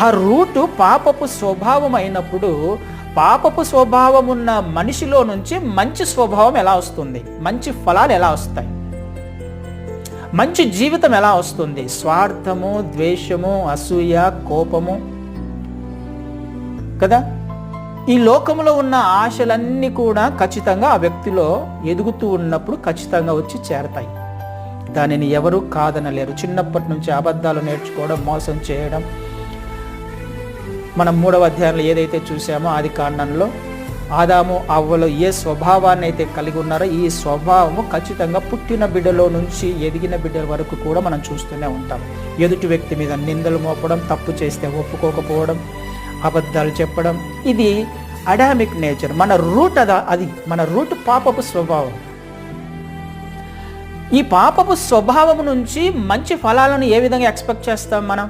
ఆ రూటు పాపపు స్వభావం అయినప్పుడు పాపపు స్వభావం ఉన్న మనిషిలో నుంచి మంచి స్వభావం ఎలా వస్తుంది? మంచి ఫలాలు ఎలా వస్తాయి? మంచి జీవితం ఎలా వస్తుంది? స్వార్థము ద్వేషము అసూయ కోపము కదా? ఈ లోకంలో ఉన్న ఆశలన్నీ కూడా ఖచ్చితంగా ఆ వ్యక్తిలో ఎదుగుతూ ఉన్నప్పుడు ఖచ్చితంగా వచ్చి చేరతాయి. దానిని ఎవరు కాదనలేరు. చిన్నప్పటి నుంచి అబద్ధాలు నేర్చుకోవడం మోసం చేయడం మనం మూడవ అధ్యాయంలో ఏదైతే చూసామో ఆది కాండంలో ఆదాము అవ్వలో ఏ స్వభావాన్ని అయితే కలిగి ఉన్నారో ఈ స్వభావము ఖచ్చితంగా పుట్టిన బిడ్డలో నుంచి ఎదిగిన బిడ్డల వరకు కూడా మనం చూస్తూనే ఉంటాం. ఎదుటి వ్యక్తి మీద నిందలు మోపడం తప్పు చేస్తే ఒప్పుకోకపోవడం అబద్ధాలు చెప్పడం ఇది అడామిక్ నేచర్. మన రూట్ అదా అది మన రూట్ పాపపు స్వభావం. ఈ పాపపు స్వభావం నుంచి మంచి ఫలాలను ఏ విధంగా ఎక్స్పెక్ట్ చేస్తాం మనం?